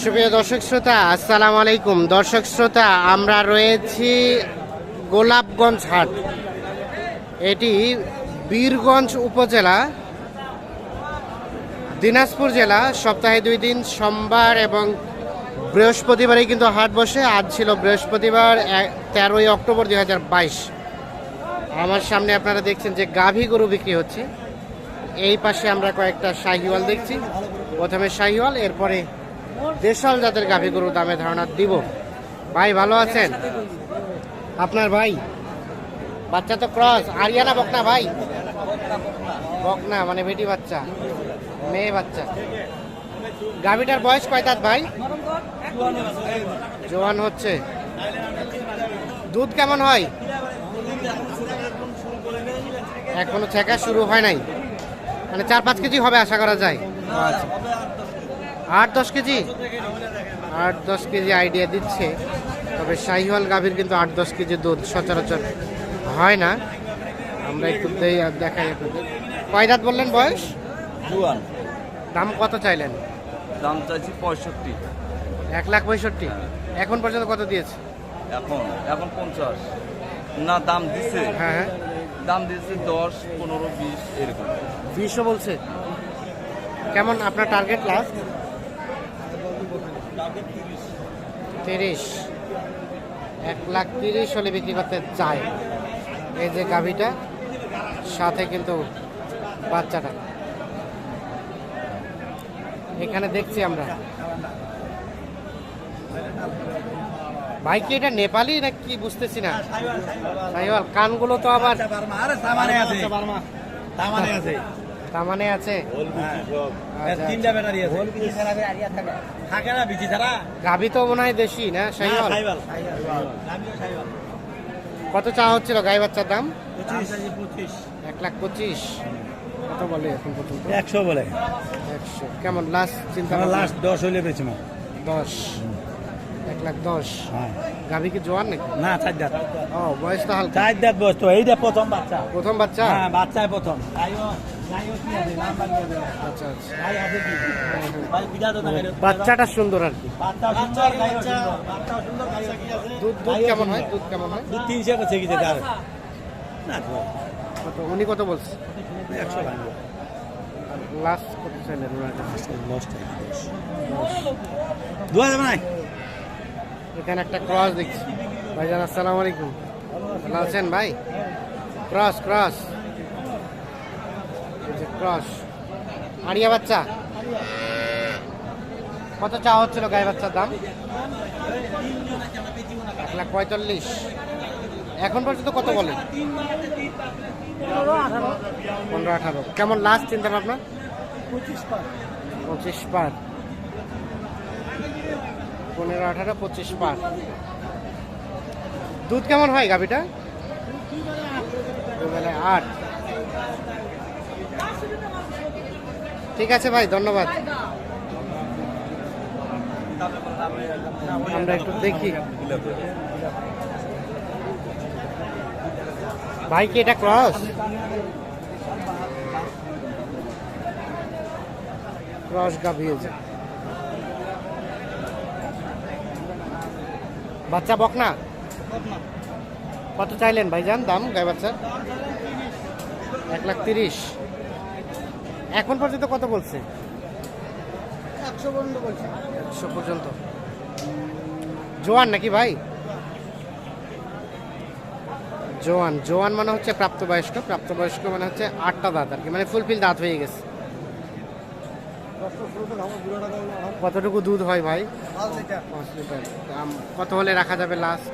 সুপ্রিয় দর্শক শ্রোতা, আসসালামু আলাইকুম। দর্শক শ্রোতা, আমরা রয়েছি গোলাপগঞ্জ হাট। এটি বীরগঞ্জ উপজেলা, দিনাজপুর জেলা। সপ্তাহে দুই দিন, সোমবার এবং বৃহস্পতিবারই কিন্তু হাট বসে। আজ ছিল বৃহস্পতিবার তেরোই অক্টোবর দুই হাজার বাইশ। আমার সামনে আপনারা দেখছেন যে গাভী গরু বিক্রি হচ্ছে। এই পাশে আমরা কয়েকটা শাহিওয়াল দেখছি। প্রথমে শাহিওয়াল, এরপরে দেশাল জাতের গাভী গরুর দামে ধারণা দিব। ভাই, ভালো আছেন? আপনার ভাই? বাচ্চা তো ক্রস। আরিয়ানা বকনা ভাই? বকনা মানে বেটি বাচ্চা, মেয়ে বাচ্চা। গাভীটার বয়স কয় দাঁত ভাই? জোয়ান হচ্ছে। দুধ কেমন হয়? এখনও ছেঁকা শুরু হয় নাই। মানে চার পাঁচ কেজি হবে আশা করা যায়। আচ্ছা। আট দশ কেজি? আট দশ কেজি আইডিয়া দিচ্ছে। তবে শাহিওয়াল গাভীর কিন্তু আট দশ কেজি দুধ সচরাচর হয় না। আমরা একটু দেই আর দেখাই আপনাদের। কয় দাঁত বললেন বয়স? জুয়ান দাম কত চাইলেন? দাম চাইছি পঁয়ষট্টি। এক লাখ পঁয়ষট্টি। এখন পর্যন্ত কত দিয়েছে? এখন এখন পঞ্চাশ। না দাম দিছে। হ্যাঁ হ্যাঁ। দাম দিয়েছে দশ পনেরো বিশ এরকম। বিশও বলছে? কেমন আপনার টার্গেট লাস্ট তিরিশ। এক লাখ তিরিশ হলে বিক্রি করতে চায় এই যে গাভীটা সাথে কিন্তু বাচ্চাটা। এখানে দেখছি আমরা। ভাই কি এটা নেপালি না কি বুঝতেছি না? সাইওয়াল কানগুলো তো আবার আছে। আছে। তামানে আছে। আচ্ছা, তিনটা ব্যাটারি আছে। থাকে। না বিচি ছাড়া? গাভী তো মনে হয় দেশি না? সাইওয়াল? কত চা হচ্ছিল গাই বাচ্চার দাম? এক লাখ পঁচিশ। কত বলে এখন পর্যন্ত? একশো বলে। একশো। কেমন লাস্ট চিন্তা লাস্ট দশ হইলে বেছি মা। দশ। এক লাখ দশ। হ্যাঁ। গাভী কি জোয়ান নাকি? না চার দাঁত। ও বয়স তো হালকা। চার দাঁত বয়স তো এইটা প্রথম বাচ্চা। প্রথম বাচ্চা? হ্যাঁ বাচ্চায় প্রথম। আচ্ছা আচ্ছা বাচ্চাটা সুন্দর আর কি। দুধ দুধ কেমন হয়? দুধ কেমন হয়? দুধ তিনশো করছে কি যেটা না কত? উনি কত বলছে? একশো লাস্ট কত চাইলেন ওনার কাছে? দু হাজার নাই? এখানে একটা ক্রস দেখছি। ভাইজান আসসালামু আলাইকুম। ভালো আছেন ভাই? Cross cross. ক্রস আড়িয়া বাচ্চা কত চা হচ্ছিল গায়ে বাচ্চার দাম এক লাখ পঁয়তাল্লিশ এখন পর্যন্ত কত বলে পনেরো আঠারো কেমন লাস্ট চিন্তা ভাবনা পঁচিশ পার পনেরো আঠারো পঁচিশ পার দুধ কেমন হয় গাভিটা আট ঠিক আছে ভাই, ধন্যবাদ। আমরা একটু দেখি। ভাই, কি এটা ক্রস? ক্রস গাভি হয়েছে। বাচ্চা বকনা কত চাইলেন ভাইজান? দাম গায়ে বাচ্চার? এক লাখ তিরিশ। এখন পর্যন্ত কত বলছে? একশো পর্যন্ত বলছে। একশো পর্যন্ত। জোয়ান নাকি ভাই? জোয়ান জোয়ান মানে হচ্ছে প্রাপ্তবয়স্ক প্রাপ্তবয়স্ক মানে হচ্ছে আটটা দাঁত আর কি মানে ফুলফিল দাঁত হয়ে গেছে। কতটুকু দুধ হয় ভাই? পাঁচ লিটার। দাম কত হলে রাখা যাবে লাস্ট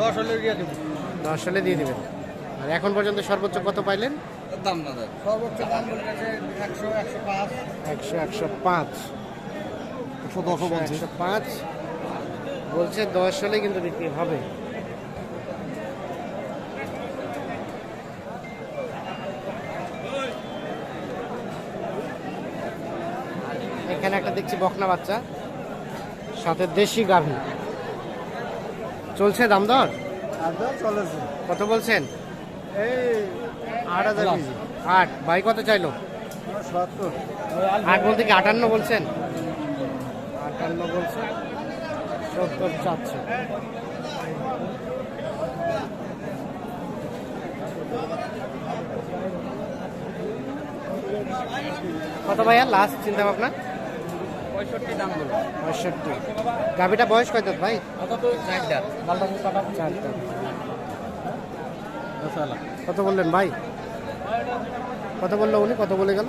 দশ হলে দিয়ে দেবো। দশ হলে দিয়ে দিবেন। আর এখন পর্যন্ত সর্বোচ্চ কত পাইলেন? দাম না দেয়। সর্বোচ্চ দাম একশো একশো পাঁচ। একশো একশো পাঁচ। একশো দশও বলছে। একশো পাঁচ। বলছে দশ হলে কিন্তু বিক্রি হবে। এখানে একটা দেখছি বকনা বাচ্চা। সাথে দেশি গাভী। চলছে দাম দর চলেছে। কত বলছেন? এই আট হাজার আট। ভাই কত চাইলো? সত্তর। আট বলতে কি আটান্ন বলছেন? আটান্ন বলছেন সত্তর চাচ্ছে। কত ভাইয়া? লাস্ট চিন্তা ভাবনা পঁয়ষট্টি দাম বলো পঁয়ষট্টি। গাভিটা বয়স কত ভাই? চার চার দাঁত। কত বললেন ভাই? কত বলল উনি কত বলে গেল।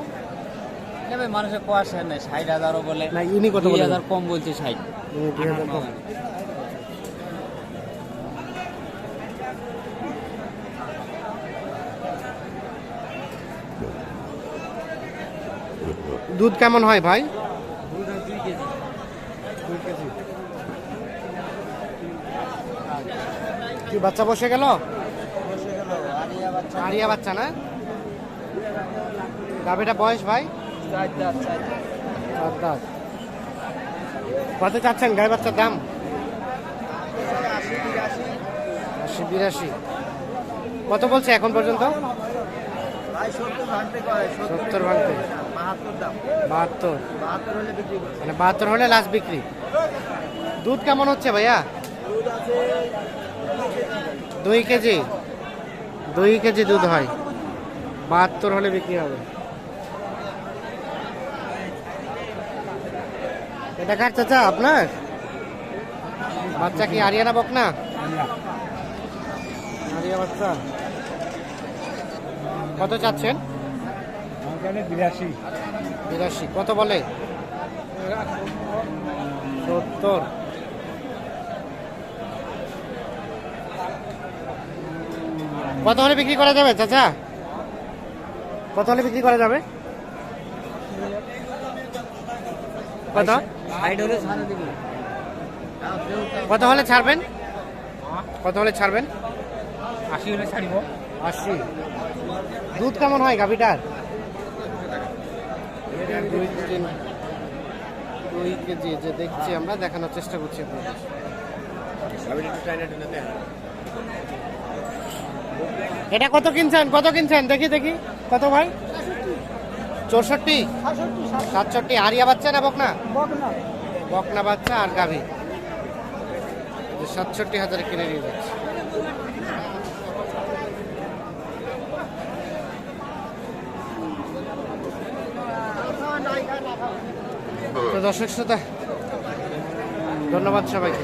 নেবে মানুষের পয়সা নেই ষাট হাজারও বলে। না ইনি কত দুই বলে হাজার কম বলছে ষাট। উনি দুই হাজার কম। দুধ কেমন হয় ভাই? দুই কেজি কি বাচ্চা বসে গেল? বসে গেল আরিয়া বাচ্চা। আরিয়া বাচ্চা না? গাভিটা বয়স ভাই? চার দাঁত কত চাচ্ছেন গাই বাচ্চার দাম? আশি বিরাশি। কত বলছে এখন পর্যন্ত? সত্তর ভাঙতে বাহাত্তর মানে বাহাত্তর হলে লাস্ট বিক্রি। দুধ কেমন হচ্ছে ভাইয়া? দুই কেজি। দুই কেজি দুধ হয়। বাহাত্তর হলে বিক্রি হবে। এটা কার চাচা আপনার? বাচ্চা কি আরিয়ানা বক না আরিয়া বাচ্চা। কত চাচ্ছেন? বিরাশি বিরাশি। কত বলে? সত্তর। কত হলে বিক্রি করা যাবে চাচা? কত হলে বিক্রি করা যাবে? কত? কত হলে ছাড়বেন? কত হলে ছাড়বেন? আশি হলে ছাড়িব। আশি। দুধ কেমন হয় গাভিটার? দুই তিন দুই কেজি যে দেখছি আমরা দেখানোর চেষ্টা করছি আপনাদের। এটা কত কিনছেন? কত কিনছেন? দেখি দেখি। কত ভাই? চৌষট্টি? সাতষট্টি। আরিয়া বাচ্চা না বকনা? বকনা বাচ্চা আর গাভী। সাতষট্টি হাজারে কিনে নিয়ে যাচ্ছে। তো দর্শক শ্রোতা, ধন্যবাদ সবাইকে।